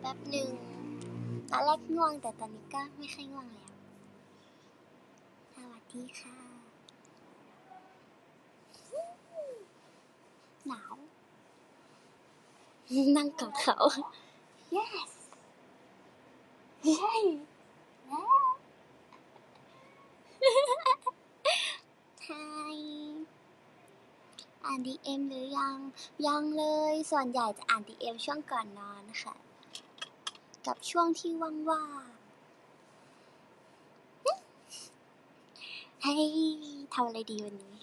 แป๊บหนึ่งตอนแรกง่วงแต่ตอนนี้ก็ไม่ค่อยง่วงแล้ว สวัสดีค่ะ หนาว นั่งกับเขา yes ใช่แล้ว Hi อ่าน DM หรือยัง ยังเลย ส่วนใหญ่จะอ่าน DM ช่วงก่อนนอนค่ะ กับช่วงที่ว่างๆให้ทำอะไรดีวันนี้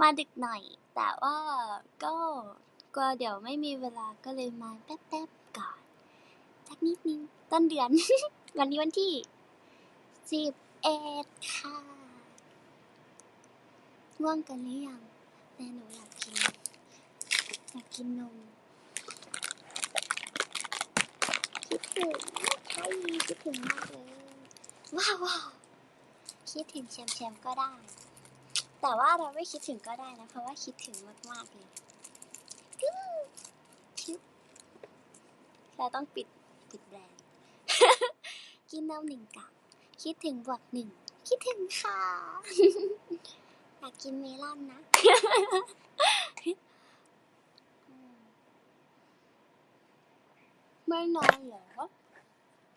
มาดึกหน่อย แต่ว่าก็กลัวเดี๋ยวไม่มีเวลาก็เลยมาแป๊บๆก่อนสักนิดนึง ต้นเดือน วันนี้วันที่สิบเอ็ดค่ะง่วงกันหรือยังแม่หนูอยากกินอยากกินนม คิดถึงใช่คิดถึงมากเลยว้าวคิดถึงแชมแชมก็ได้ แต่ว่าเราไม่คิดถึงก็ได้นะ เพราะว่าคิดถึงมากๆเลยเราต้องปิดปิดแบรนด์กินนมหนึ่งกับคิดถึงบวกหนึ่งคิดถึงค่ะอยากกินเมลอนนะ อืม ไม่นอนเหรอ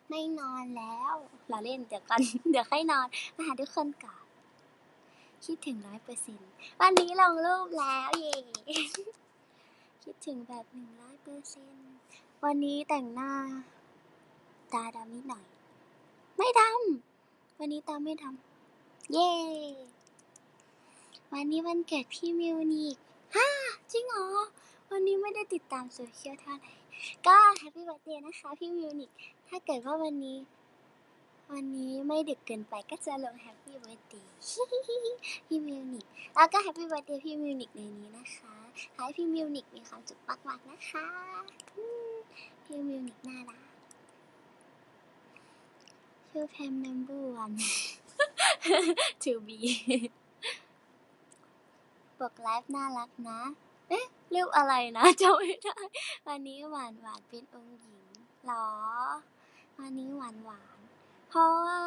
ไม่นอนแล้วเราเล่นเดี๋ยวกัน เดี๋ยวค่อยนอนมาหาทุกคนก่อนคิดถึงร้อยเปอร์เซ็นวันนี้ลงรูปแล้วเย่คิดถึงแบบหนึ่งร้อยเปอร์เซ็นวันนี้แต่งหน้า ตาดำนิดหน่อย ไม่ดำวันนี้ตาไม่ดำเย่วันนี้วันเกิดพี่มิวนิกฮ่าจริงเหรอ วันนี้ไม่ได้ติดตามโซเชียลเท่าไหร่ ก็แฮปปี้ i r t h d a y นะคะพี่มิวนิกถ้าเกิดว่าวันนี้ วันนี้ไม่ดึกเกินไปก็จะลงแฮปปี้ i r t h d a y พี่มิวนิกแล้วก็แฮปปี้ i r t h d a y พี่มิวนิกในนี้นะคะขอให้พี่มิวนิกมีความสุขมากๆนะคะพี่มิวนิกน่ารักชื่อแพม number one to be บอกไลฟ์น่ารักนะ เอ๊ะ รียกอะไรนะจำไม่ได้ วันนี้หวานหวานเป็นองค์หญิงหรอ วันนี้หวานหวาน เพราะว่า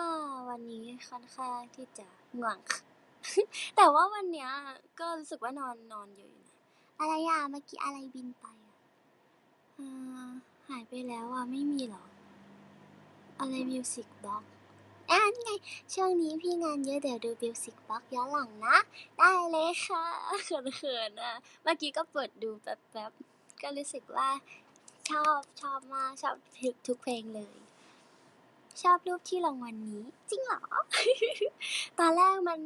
วันนี้ค่อนข้างที่จะง่วงแต่ว่าวันเนี้ยก็รู้สึกว่านอนนอนเยอะอยู่นะอะไรอะเมื่อกี้อะไรบินไปอะอ่าหายไปแล้วอะไม่มีหรอ อะไรมิวสิกบล็อก อ่านไง ช่วงนี้พี่งานเยอะเดี๋ยวดูมิวสิกบล็อกย้อนหลังนะ ได้เลยค่ะเขินๆอะ เมื่อกี้ก็เปิดดูแป๊บๆ ก็รู้สึกว่าชอบชอบมากชอบทุกทุกเพลงเลย ชอบรูปที่ลงวันนี้ จริงเหรอ ตอนแรกมัน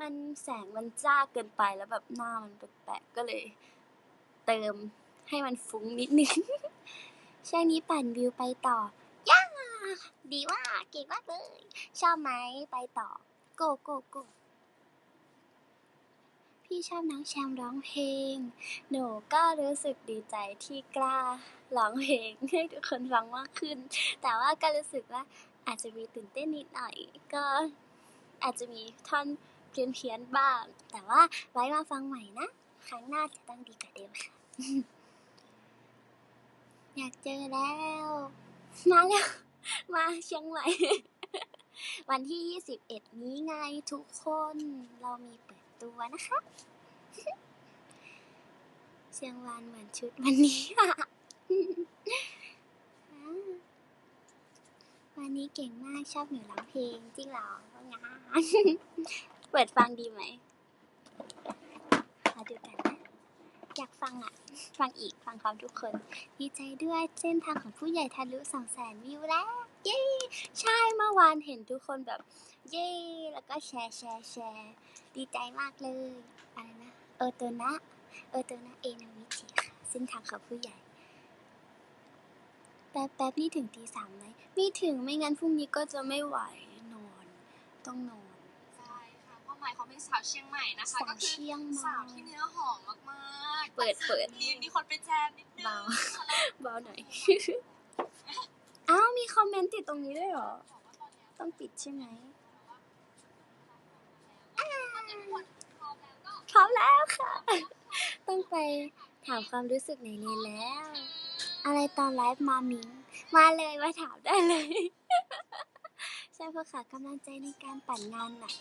มันแสงมันจ้าเกินไปแล้วแบบหน้ามันแปลกๆก็เลย เติมให้มันฟุ้งนิดนึงช่วงนี้ปั่นวิวไปต่อ ดีว่าเก่งมากเลย ชอบไหมไปต่อ โกโกโกพี่ชอบน้องแชมร้องเพลง หนูก็รู้สึกดีใจที่กล้าร้องเพลงให้ทุกคนฟังมากขึ้น แต่ว่าก็รู้สึกว่าอาจจะมีตื่นเต้นนิดหน่อย ก็อาจจะมีท่อนเพี้ยนเพียนบ้าง แต่ว่าไว้มาฟังใหม่นะ ครั้งหน้าจะต้องดีกว่าเดิมค่ะ อยากเจอแล้ว มาแล้ว มาเชียงใหม่ วันที่ 21 นี้ไงทุกคนเรามีเปิดตัวนะคะ เชียงวานเหมือนชุดวันนี้อะวันนี้เก่งมากชอบหนูร้องเพลงจริงเหรอว่างานเปิดฟังดีไหมมาดูกัน อยากฟังอะ ฟังอีกฟังความทุกคน ดีใจด้วยเส้นทางของผู้ใหญ่ทะลุสองแสนวิวแล้ว เย้ ใช่เมื่อวานเห็นทุกคนแบบ เย้ แล้วก็แชร์แชร์แชร์ดีใจมากเลยอะไรนะเออตัวนะเออตัวนะเอนาวิจิค่ะเส้นทางของผู้ใหญ่แป๊บแป๊บนี่ถึงตีสามไหมไม่ถึงไม่งั้นพรุ่งนี้ก็จะไม่ไหวนอน ต้องนอน ค่ะเพราะหมายเขาเป็นสาวเชียงใหม่นะคะสาวก็คือเชียงใหม่สาวที่เนื้อหอมมากๆ เปิดเปิดมีมีคนไปแจมนิดนึงเบาเบาหน่อยอ้าวมีคอมเมนต์ติดตรงนี้ด้วยเหรอ ต้องปิดใช่ไหมพร้อมแล้วค่ะ ต้องไปถามความรู้สึกไหนเนนแล้ว อะไรตอนไลฟ์มามิงมาเลยมาถามได้เลย ใช่เพราะค่ะกำลังใจในการปั่นงานหน่ะ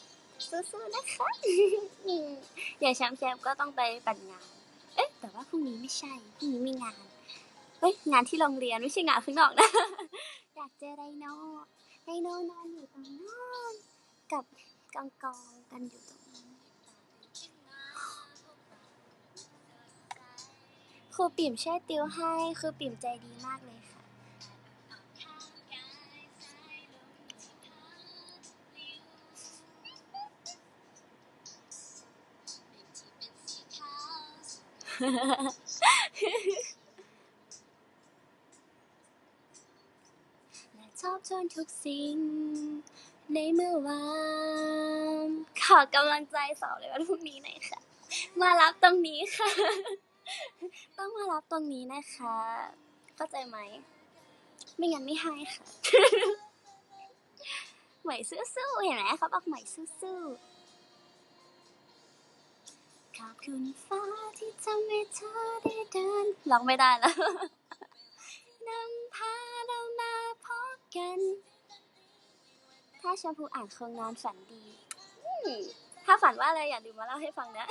สู้ๆนะคะอย่าแชมป์แชมป์ก็ต้องไปปั่นงาน เอ๊ะ แต่ว่าพรุ่งนี้ไม่ใช่พรุ่งนี้มีงานเฮ้ยงานที่โรงเรียนไม่ใช่งานข้างนอกนะ อยากเจอไดโนไดโนนอนอยู่ตรงนู้น กับกองกองกันอยู่ตรงนั้นครูปิ่มช่วยติวให้ครูปิ่มใจดีมากเลย และชอบชนทุกสิ่ง ในเมื่อวานขอกำลังใจสอบเลยวันพรุ่งนี้หน่อยค่ะ มารับตรงนี้ค่ะ ต้องมารับตรงนี้นะคะ เข้าใจไหม ไม่งั้นไม่ให้ค่ะไหม่สู้ๆเห็นไหมเขาบอกไหม่สู้ๆ ขอบคุณฟ้าที่ทำให้เธอได้เดินร้องไม่ได้แล้วนำพาเรามาพบกัน ถ้าชมพูอ่านคงนอนฝันดี ถ้าฝันว่าอะไรอย่าลืมมาเล่าให้ฟังนะ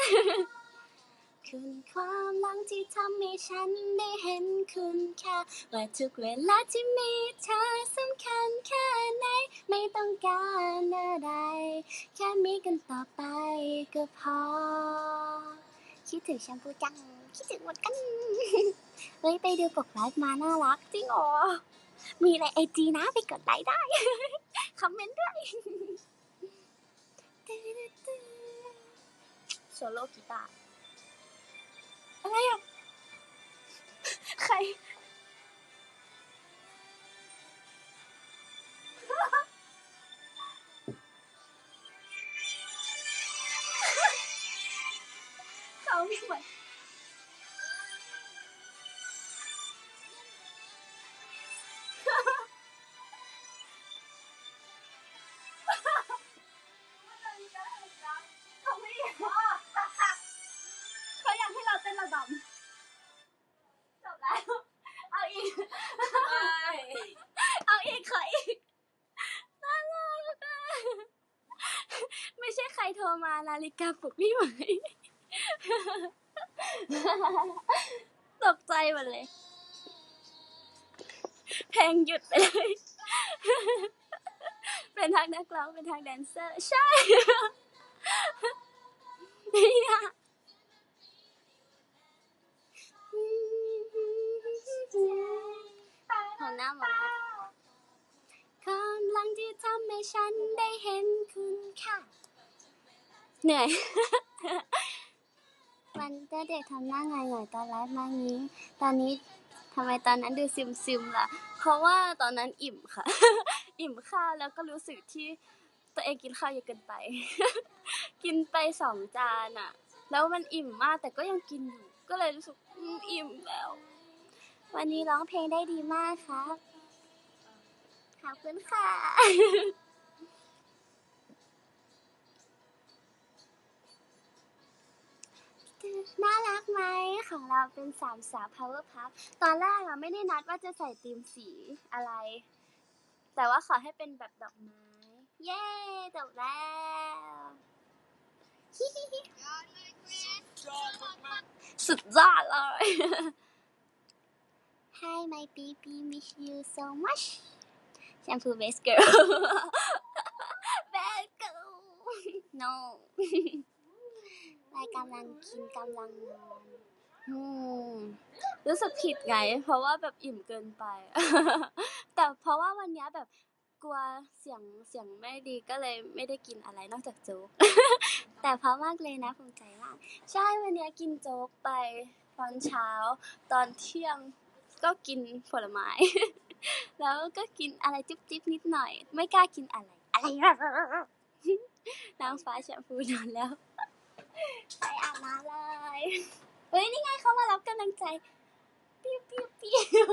คุณความหลังที่ทำให้ฉันได้เห็นคุณค่าว่าทุกเวลาที่มีเธอสำคัญแค่ไหน ไม่ต้องการอะไร แค่มีกันต่อไปก็พอ คิดถึงแชมพูจัง คิดถึงหมดกัน เฮ้ย ไปดูปกไลฟ์มาน่ารัก จริงเหรอ มีในไอจีนะไปกดไลค์ได้ คอมเมนต์ด้วยโซโล่กีตาร์ อะไรอ่ ฬิกาปลุกพี่ไหม ตกใจหมดเลย เพลงหยุดไปเลย เป็นทางนักร้องเป็นทางแดนเซอร์ ใช่เนี่ยหัวหน้าหมอกำลังที่ทำให้ฉันได้เห็นคุณค่า เหนื่อยมันเด็กทำหน้าไงหน่อยๆตอนไลฟ์มางี้ ตอนนี้ทำไมตอนนั้นดูซึมซึมๆล่ะ เพราะว่าตอนนั้นอิ่มค่ะ อิ่มข้าวแล้วก็รู้สึกที่ตัวเองกินข้าวเยอะเกินไป กินไปสองจานอะแล้วมันอิ่มมากแต่ก็ยังกินอยู่ ก็เลยรู้สึกอิ่มแล้ว วันนี้ร้องเพลงได้ดีมากครับ ขอบคุณค่ะ น่ารักไหมของเราเป็นสามสาว power puff ตอนแรกเราไม่ได้นัดว่าจะใส่ธีมสีอะไร แต่ว่าขอให้เป็นแบบดอกไม้ เย้จบแล้วฮิฮิฮิสุดยอดเลย Hi my baby miss you so much shampoo best girl best girl no ายกำลังกินกำลังนอนอืมรู้สึกผิดไง เพราะว่าแบบอิ่มเกินไป แต่เพราะว่าวันเนี้ยแบบกลัวเสียงเสียงไม่ดีก็เลยไม่ได้กินอะไรนอกจากโจ๊ก แต่เพราะมากเลยนะภูมิใจมากใช่วันเนี้ยกินโจ๊กไปตอนเช้า ตอนเที่ยงก็กินผลไม้ แล้วก็กินอะไรจิ๊บจิ๊บนิดหน่อย ไม่กล้ากินอะไร อะไรนางฟ้าแชมพูนอนแล้ว ไปอาบน้ำเลยเฮ้ยนี่ไงเขามารับกำลังใจปิ้วปิ้วปิ้ว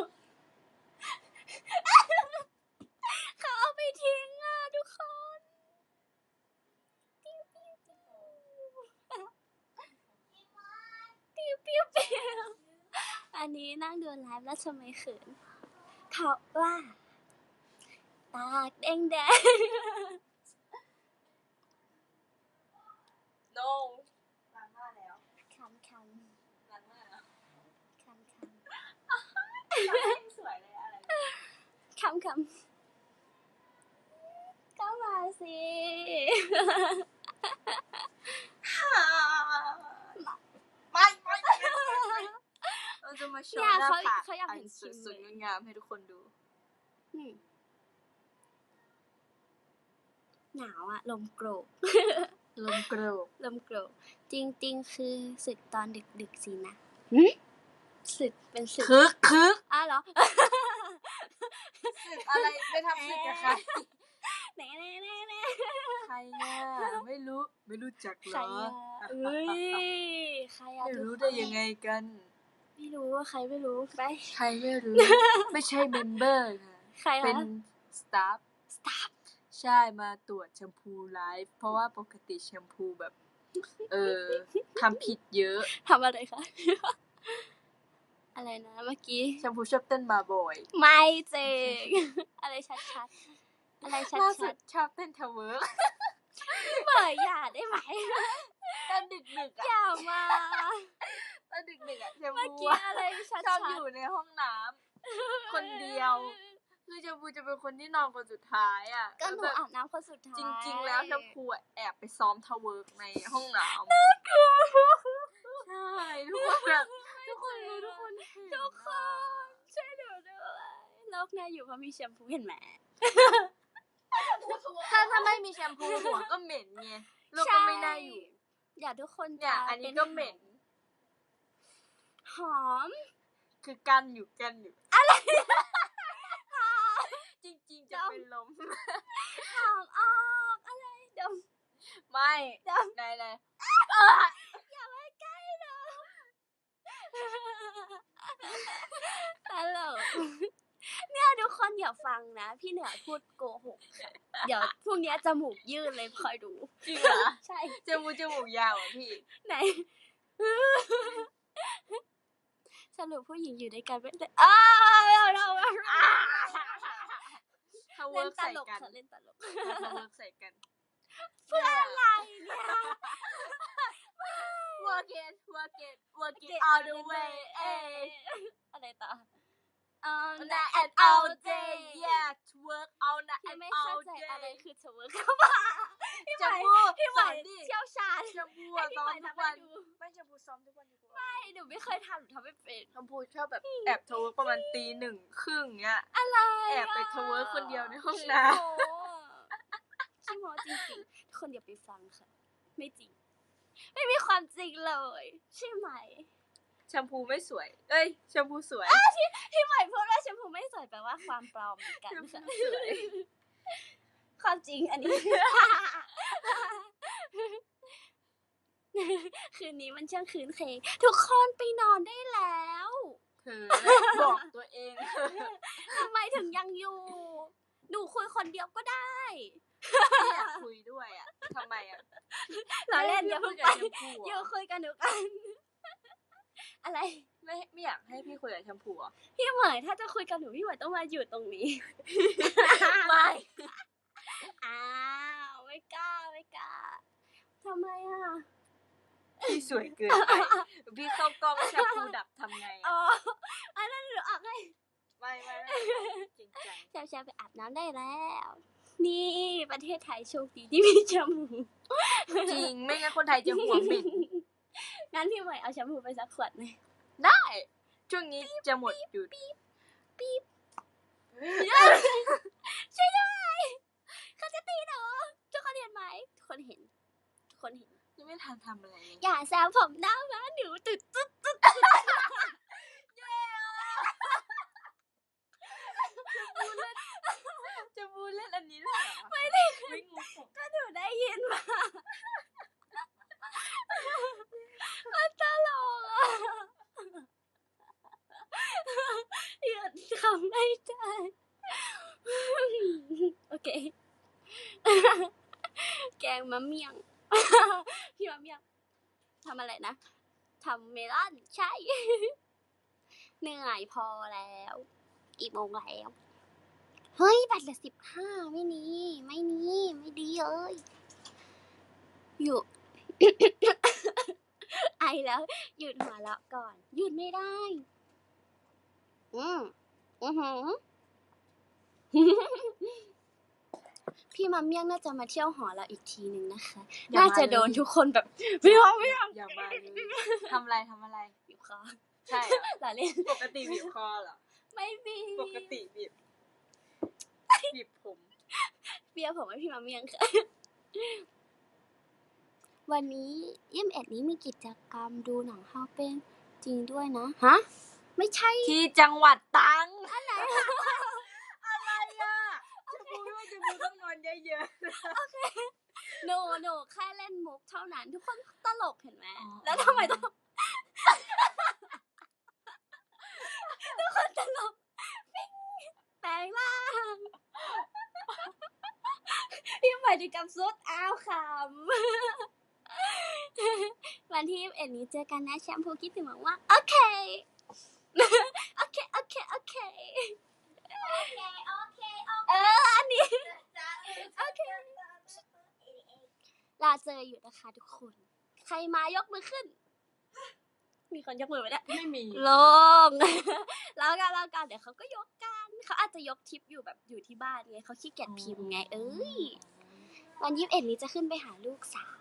เขาเอาไปทิ้งอะทุกคนปิ้วปิ้วปิ้วปิ้วปิ้วปิ้วอันนี้นั่งดูไลฟ์แล้วทำไมเขินเพราะว่าตากแดงแดง no ล้างหน้าแล้ว คำค ล้างหน้าแล้วำคำค ไม่ สวยเลยอะไรำคำคำก็มาสิไม่ไม่เราจะมาโชเนี่ว์ยหน้าเขาผากเขาอยากอัเห็นนชิมสวยเลยๆงามๆให้ทุกคนดูอืมหนาวอะลมโกรกลมโกรกลมโกรกจริง ๆ คือศึกตอนดึก ๆ สินะ ศึกเป็นศึกคึกคึกอ้าวเหรอศึกอะไรไปทำศึกกับใครแน่แน่แน่แน่ใครเนี่ยไม่รู้ไม่รู้จักเหใครรออะเอ้ยใครอะไม่ทุกรู้คนได้ยังไงกัน ไม่รู้ว่าใครไม่รู้ไปใครไม่รู้ ไม่ใช่เมมเบอร์ค่ะใครเป็นคะสตาฟสตาฟใช่มาตรวจแชมพูไลฟ์เพราะว่าปกติแชมพูแบบ เออทำผิดเยอะทำอะไรคะ อะไรนะเมื่อกี้แชมพูชอบเต้นมาบ่อยไม่เจงอะไรชัดๆอะไรชัล่าสุดดชอบเต้นทาวเวิร์กๆเมื่ออย่าได้ไหมตอนดึกดึกๆออะย่ามาตอนดึกดึกๆอะแชมเมื่อพูกี้อะอะไรชัดชอบๆอยู่ในห้องน้ำคนเดียวคือแชมพูจะเป็นคนที่นอนคนสุดท้ายอะก็หนูแล้วแบบอาบน้ำคนสุดท้าย จริง ๆ แล้วแชมพูอะแอบไปซ้อมทาวเวิร์กในห้องน้ำใช่ทุกคนแบบ ทุกคนรู้ทุกคนเห็นทุกคอะนช่วยหนูด้วยโลกน่าอยู่เพราะมีแชมพูเห็นไหมถ้าถ้าไม่มีแชมพูหัวก็เหม็นไงโลกก็ไม่น่าอยู่ อย่าทุกคนเนี่ยจะอันนี้ป็ก็เหม็น หอม คือกันอยู่กันอยู่อะไรจริงๆจะเป็นลมหอมออกอะไรเดี๋ยวไม่เดี๋ยวไหนไหน อย่ามาใกล้หนู ตลกเนี่ยทุกคนอย่าฟังนะ พี่เหนือพูดโกหกค่ะเดี๋ยวพรุ่งนี้จมูกยื่นเลยคอยดู จริงเหรอ ใช่ จมูกจมูกยาวอะพี่ ไหน สรุปผู้หญิงอยู่ด้วยกันไม่ได้อ้าวเราเราถ้าเวิเล่นร์กตใส่ลกกันค่ะเล่นตลกถ้าเวิร์กใส่กัน เพื่ออะไรเนี่ย work it work it work it Get all out the the way way เอ้ยอะไรต่อ all all night night and all all day day yeah to work all night พี่ and ไม่เข้า all ใจอะไร day คือ to work เข้ามาพี่ใหจะม่พูดพี่ใหสม่อนดิ เชี่ยวชาญชมพูให้อะพี่ซ้อใหมม่ทุกทำให้วันดูไม่ชมพูซ้อมทุกวันทุกวันไม่หนูไม่เคยทำหนูทำไม่เป็นชมพูชอบแบบแอบโทรประมาณตีหนึ่งครึ่งเงี้ย อะไรแอบไป twerk คนเดียวในห้องน้ ขี้โมจริงๆทุกคนอย่าไปฟังค่ะ ไม่จริง ไม่มีความจริงเลย ใช่ไหมแชมพูไม่สวย เอ้ยแชมพูสวยพี่ใหม่พูดว่าแชมพูไม่สวยแปลว่าความปลอมเหมือนกันแชมพูค่ะสวยความจริงอันนี้ คืนนี้มันช่างคืนเคงทุกคนไปนอนได้แล้วเธอบอกตัวเองทำไมถึงยังอยู่ หนูคุยคนเดียวก็ได้ ไม่อยากคุยด้วยอะทำไมอะเราเล่นอย่าคุเพิ่ยงกับไปแชมพูอยู่อะคุยกันหนูกัน อะไรไม่ไม่อยากให้พี่คุยกับแชมพูอะพี่เหมยถ้าจะคุยกับหนูพี่เหมยต้องมาอยู่ตรงนี้ไม่อ้าวไม่กล้าไม่กล้าทำไมอะพี่สวยเกินไปพี่เข้ากล้องแชมพูดับทำไงอ๋อะออันนั้นหนูออกให้ไม่ไม่ไม่จริงจังแชมแชมไปอาบน้ำได้แล้ว นี่ประเทศไทยโชคดีที่มีแชมพูจริงไม่งั้นคนไทยจะหัวเหม็นงั้นพี่เหมยเอาแชมพูไปสักขวดไหมได้ ช่วงนี้จะหมดหยุดช่วยด้วยเขาจะตีหนูทุกคนเห็นไหมทุกคนเห็น ทุกคนเห็นยังไม่ทันทำอะไรเลยอย่าแซวผมหน้าม้าหนูตึ๊ดตึ๊ดตึ๊ด จะพูดเล่นอันนี้เลยเหรอไม่เล่นไม่งงก็หนูได้ยินมามันตลกอะหยุดคำไม่ได้โอเค แกงมะเมียง พี่มะเมียงทำอะไรนะทำเมลอนใช่ เหนื่อยพอแล้ว กี่โมงแล้ว เฮ้ย บัตรเหลือสิบห้าไม่นี่ไม่นี่ไม่ดีเลย อยู่ ไอแล้ว หยุดหัวเราะก่อน หยุดไม่ได้ อืมอือหือพี่มาเมี่ยงน่าจะมาเที่ยวหอเราอีกทีหนึ่งนะคะ อย่าน่ามาจะเลยโดนทุกคนแบบไม่เอาไม่เอาอย่ามาเลยทำอะไรทำอะไรบีบคอใช่เหรอ หล่อเล่นปกติบีบคอเหรอ ไม่บีปกติบีบ บีบผม เบียร์ผมให้พี่มาเมี่ยงค่ะ วันนี้ยี่สิบเอ็ดนี้มีกิจกรรมดูหนังเฮาเป็นจริงด้วยนะ ฮะ ไม่ใช่ ที่จังหวัดตรังอะไรอะไรอะจะพูดว่าจะพูดต้องนอนเยอะโนโนแค่เล่นมุกเท่านั้น ทุกคนตลกเห็นไหมอ๋อแล้วทำไมต้องทุกคนตลกปิ๊ง แปลงร่างพี่หมายถึงกับซุดอ้าวขำวันที่เอ็ดนี้เจอกันนะแชมพูคิดถึงมากว่าโอเค โอเค โอเค โอเค เออ อันนี้ โอเครอเจออยู่นะคะทุกคน ใครมายกมือขึ้น มีคนยกมือไหมเนี่ยๆไม่มีลงแล้วกันแล้วกันเดี๋ยวเขาก็ยกกัน เขาอาจจะยกทิปอยู่แบบอยู่ที่บ้านไงเขาขี้เกียจพิมพ์ไง เอ้ยวันยี่สิบเอ็ดนี้จะขึ้นไปหาลูกสาว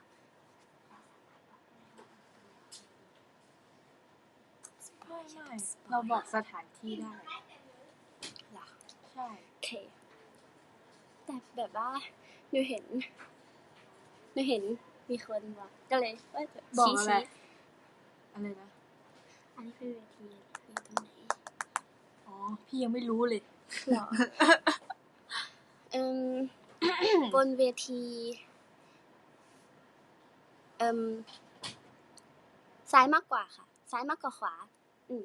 ไม่ไม่เราบอกสถานที่ได้เหรอใช่โอเค แต่แบบว่าหนูเห็นหนูเห็นมีคนบอกก็เลยว่าจะบอกชี้อะไรชี้อะไรนะ อันนี้เป็นเวทีอยู่ตรงไหน อ๋อ พี่ยังไม่รู้เลยหรอเอิ่มบนเวทีเอิ่มซ้ายมากกว่าค่ะ ซ้ายมากกว่าขวา อืม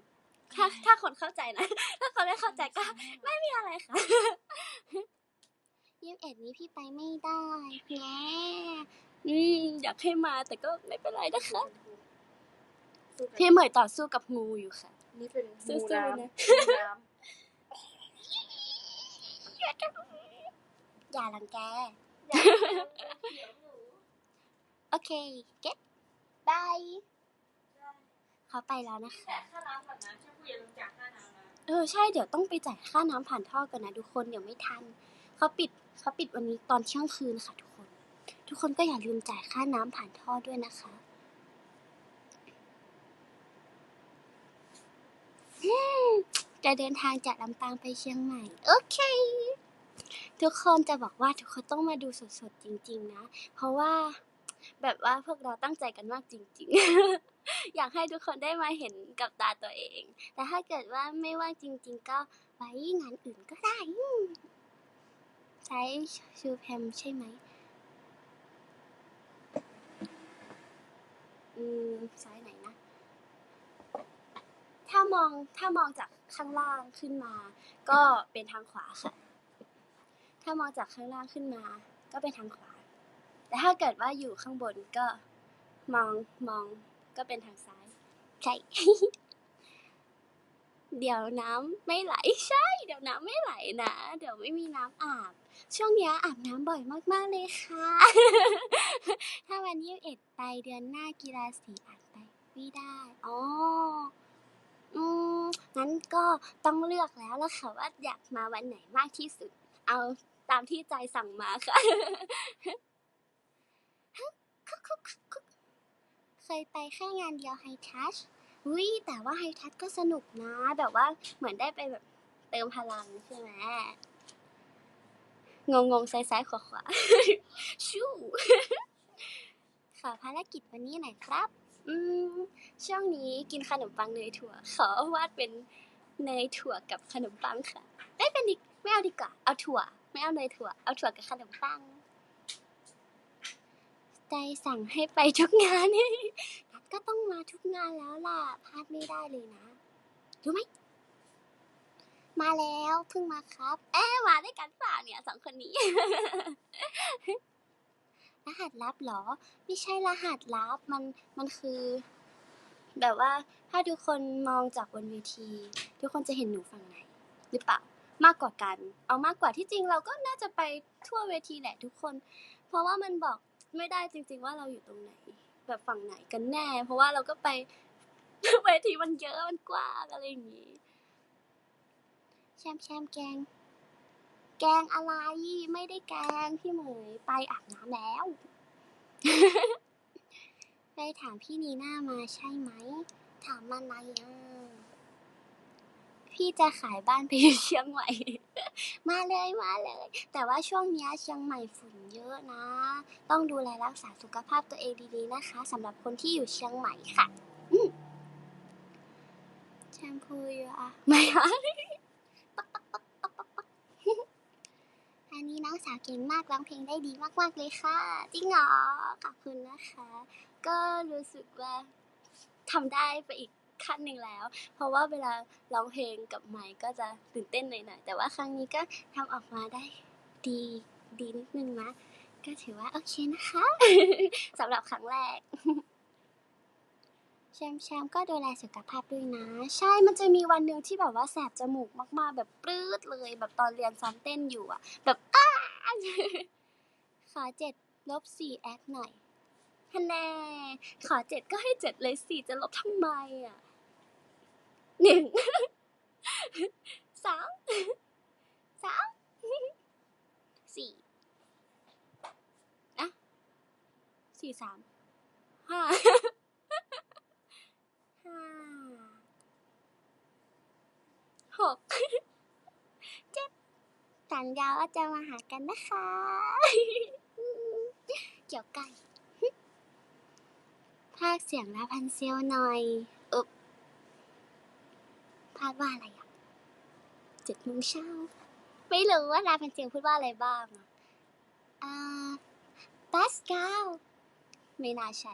ถ้าถ้าคนเข้าใจนะ ถ้าคนไม่เข้าใจก็ ไม่มีอะไรค่ะยี่สิบเอ็ดนี้พี่ไปไม่ได้แง่อืมอยากให้มาแต่ก็ไม่เป็นไรนะคะพี่เหมยต่อสู้กับงูอยู่ค่ะ นี่เป็นสู้งูๆน้ำนะงูน้ อย่าลังแก โอเค เก็ตบาย เขาไปแล้วนะคะำค่าน้ำก่อนนะช่วยคุยกับจ่ายค่าน้ำนะเออใช่เดี๋ยวต้องไปจ่ายค่าน้ำผ่านท่อกันนะทุกคนเดี๋ยวไม่ทัน เขาปิดเขาปิดวันนี้ตอนเที่ยงคืนค่ะทุกคน ทุกคนก็อย่าลืมจ่ายค่าน้ำผ่านท่อด้วยนะคะ อืม จะเดินทางจากลำปางไปเชียงใหม่ โอเค ทุกคนจะบอกว่าทุกคนต้องมาดูสดๆจริง ๆ นะ เพราะว่าแบบว่าพวกเราตั้งใจกันมากจริง ๆ อยากให้ทุกคนได้มาเห็นกับตาตัวเอง แต่ถ้าเกิดว่าไม่ว่างจริง ๆ ก็ไว้งานอื่นก็ได้ ใช้ชูแพมใช่ไหมอืมซ้ายไหน ถ้ามองถ้ามองจากข้างล่างขึ้นมา ก็เป็นทางขวาค่ะ ถ้ามองจากข้างล่างขึ้นมา ก็เป็นทางขวา แต่ถ้าเกิดว่าอยู่ข้างบนก็มองมองก็เป็นทางซ้าย ใช่ เดี๋ยวน้ำไม่ไหลใช่ เดี๋ยวน้ำไม่ไหลนะ เดี๋ยวไม่มีน้ำอาบ ช่วงเนี้ยอาบน้ำบ่อยมากๆเลยค่ะ ถ้าวันยี่สิบเอ็ดไปเดือนหน้ากีฬาสีอาจไปไม่ได้ อ๋อ อืม งั้นก็ต้องเลือกแล้วล่ะค่ะว่าอยากมาวันไหนมากที่สุด เอาตามที่ใจสั่งมาค่ะ เคยไปแค่งานเดียวไฮทัชอุ้ยแต่ว่าไฮทัชก็สนุกนะ แบบว่าเหมือนได้ไปแบบเติมพลังใช่ไหมงงงๆซ้ายขวาขวาชู่ขอภารกิจวันนี้หน่อยครับ อืมช่วงนี้กินขนมปังเนยถั่ว ขอวาดเป็นเนยถั่วกับขนมปังค่ะไม่เป็นดิไม่เอาดีกว่า เอาถั่ว ไม่เอาเนยถั่ว เอาถั่วกับขนมปัง ใจสั่งให้ไปทุกงานนัดก็ต้องมาทุกงานแล้วล่ะพลาดไม่ได้เลยนะ รู้ไหม มาแล้วเพิ่งมาครับ เอ๊มาด้วยกันเปล่าเนี่ยสองคนนี้ รหัสลับเหรอ ไม่ใช่รหัสลับ มัน มันคือ แบบว่าถ้าทุกคนมองจากบนเวที ทุกคนจะเห็นหนูฝั่งไหน หรือเปล่ามากกว่ากัน เอามากกว่าที่จริงเราก็น่าจะไปทั่วเวทีแหละทุกคน เพราะว่ามันบอกไม่ได้จริง ๆ ว่าเราอยู่ตรงไหน แบบฝั่งไหนกันแน่ เพราะว่าเราก็ไปเวทีมันเยอะมันกว้างอะไรอย่างงี้ แชมแชมแกง แกงอะไรไม่ได้แกงพี่เหมยไปอาบน้ำแล้ว ไปถามพี่นีน่ามาใช่ไหม ถามมาไหนอะพี่จะขายบ้านไปอยู่เชียงใหม่ มาเลยมาเลย แต่ว่าช่วงนี้เชียงใหม่ฝุ่นเยอะนะ ต้องดูแลรักษาสุขภาพตัวเองดีๆนะคะสำหรับคนที่อยู่เชียงใหม่ค่ะแชมพูเยอะอะไม่อะันนี้น้องสาวเก่งมากร้องเพลงได้ดีมากๆเลยค่ะจริงเหรอขอบคุณนะคะ ก็รู้สึกว่าทำได้ไปอีกขั้นหนึ่งแล้ว เพราะว่าเวลาร้องเพลงกับไมค์ก็จะตื่นเต้นหน่อยๆแต่ว่าครั้งนี้ก็ทำออกมาได้ดีดีนิดนึงนะก็ถือว่าโอเคนะคะสำหรับครั้งแรก แชมแชมก็ดูแลสุขภาพด้วยนะ ใช่มันจะมีวันหนึ่งที่แบบว่าแสบจมูกมากๆ แบบปลื้ดเลย แบบตอนเรียนซ้อมเต้นอยู่อะแบบอ้าขอเจ็ดลบสี่แอคหน่อยฮันแน่ขอเจ็ดก็ให้เจ็ดเลยสี่จะลบทำไมอะหนึ่งสองสามสี่อะสี่สามห้า ห้าหกเจ็ดสัญญาว่าจะมาหากันนะคะ เกี่ยวไก่ภาคเสียงลาพันเซลหน่อยอึบพาดว่าอะไรอะเจ็ดโมงเช้า ไม่รู้ว่าลาพันเซลพูดว่าอะไรบ้างอะอ่าปัสกาวไม่น่าใช่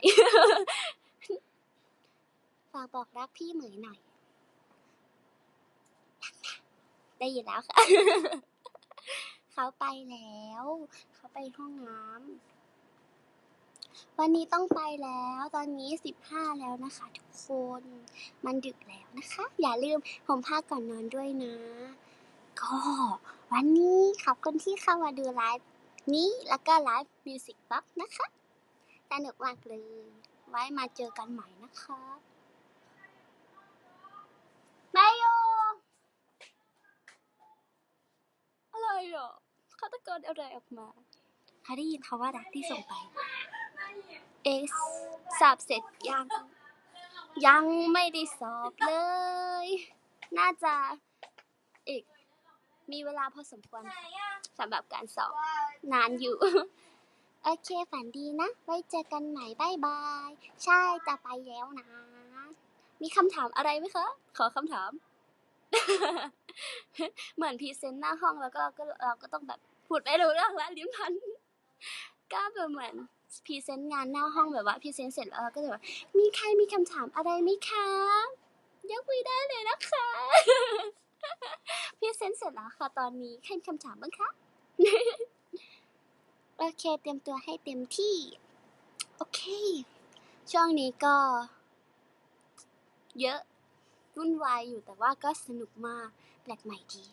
ฝากบอกรักพี่เหมยหน่อย ได้ยินแล้วค่ะ เขาไปแล้ว เขาไปห้องน้ำ วันนี้ต้องไปแล้ว ตอนนี้สิบห้าแล้วนะคะทุกคน มันดึกแล้วนะคะ อย่าลืมผมผ้าก่อนนอนด้วยนะ ก็วันนี้ขอบคุณที่เข้ามาดูไลฟ์นี้แล้วก็ไลฟ์มิวสิกบ็อกนะคะสนุกมากเลย ไว้มาเจอกันใหม่นะคะ นายโยอะไรอะฆาตกรอะไรออกมาใครได้ยินคำว่ารักที่ส่งไป เอ็กซ์สอบเสร็จยัง ยังไม่ได้สอบเลย น่าจะอีกมีเวลาพอสมควรสำหรับการสอบนานอยู่ โอเคฝันดีนะ ไว้เจอกันใหม่บายบาย ใช่จะไปแล้วนะ มีคำถามอะไรไหมคะ ขอคำถาม เหมือนพรีเซนต์หน้าห้องแล้วก็เราก็เราก็ต้องแบบพูดไม่รู้เรื่องแล้วลิ้นพัน ก็แบบเหมือนพรีเซนต์งานหน้าห้องแบบว่าพรีเซนต์เสร็จแล้วเราก็จะแบบมีใครมีคำถามอะไรไหมคะยกมือได้เลยนะคะพรีเซนต์เสร็จแล้วค่ะตอนนี้ใครมีคำถามบ้างคะโอเคเตรียมตัวให้เต็มที่ โอเค ช่วงนี้ก็ เยอะวุ่นวายอยู่แต่ว่าก็สนุกมากแปลกใหม่ดี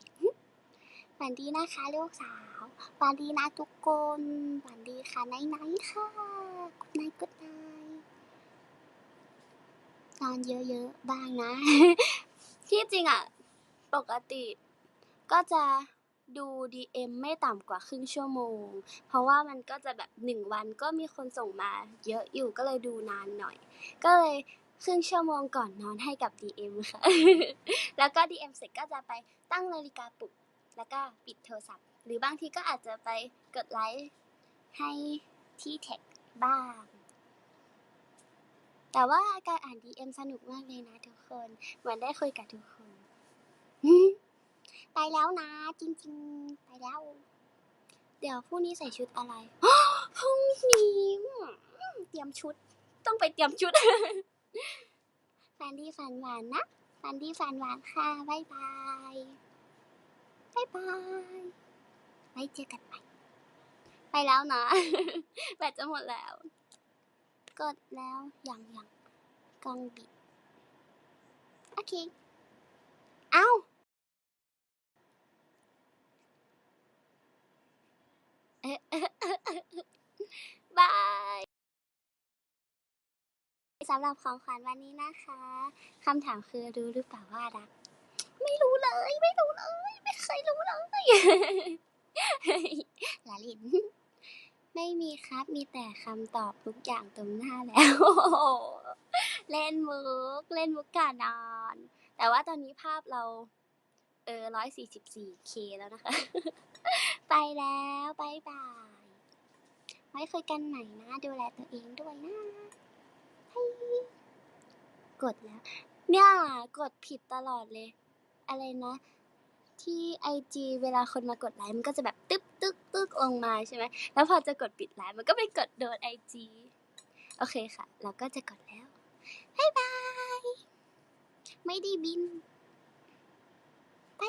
ฝันดีนะคะลูกสาวฝันดีนะทุกคนฝันดีค่ะไนไนค่ะกุดไนกุดไนนอนเยอะๆบ้างนะ ที่จริงอะ ปกติก็จะดู DM ไม่ต่ำกว่าครึ่งชั่วโมง เพราะว่ามันก็จะแบบหนึ่งวันก็มีคนส่งมาเยอะอยู่ก็เลยดูนานหน่อย ก็เลย ครึ่งชั่วโมงก่อนนอนให้กับ DM ค่ะ แล้วก็ DM เสร็จก็จะไปตั้งนาฬิกาปลุก แล้วก็ปิดโทรศัพท์ หรือบางทีก็อาจจะไปกดไลค์ให้ที่แท็กบ้าง แต่ว่าการอ่าน DM สนุกมากเลยนะทุกคน เหมือนได้คุยกับทุกคน ไปแล้วนะ จริงๆ ไปแล้ว เดี๋ยวพรุ่งนี้ใส่ชุดอะไรพรุ่งนี้เตรียมชุด ต้องไปเตรียมชุด ฝันดีฝันหวานนะ ฝันดีฝันหวานค่ะบายบายบายบาย ไว้เจอกันใหม่ ไปแล้วนะแบตจะหมดแล้ว กดแล้วยังยังกองบิด โอเค เอาบาย สำหรับของขวัญวันนี้นะคะคำถามคือรู้หรือเปล่าว่ารัก ไม่รู้เลย ไม่รู้เลย ไม่เคยรู้เลยลาลิน ไม่มีครับมีแต่คำตอบทุกอย่างตรงหน้าแล้ว เล่นมุก เล่นมุกกานอน แต่ว่าตอนนี้ภาพเรา เออร้อยสี่สิบสี่เคแล้วนะคะ ไปแล้วบายบาย ไว้คุยกันใหม่นะ ดูแลตัวเองด้วยนะ กดแล้ว เนี่ยกดผิดตลอดเลย อะไรนะ ที่ไอจีเวลาคนมากดไลค์มันก็จะแบบตึ๊บตึ๊บตึ๊บลงมาใช่ไหมแล้วพอจะกดปิดไลค์มันก็ไปกดโดนไอจีโอเคค่ะ เราก็จะกดแล้วบายบาย ไม่ได้บิน ไป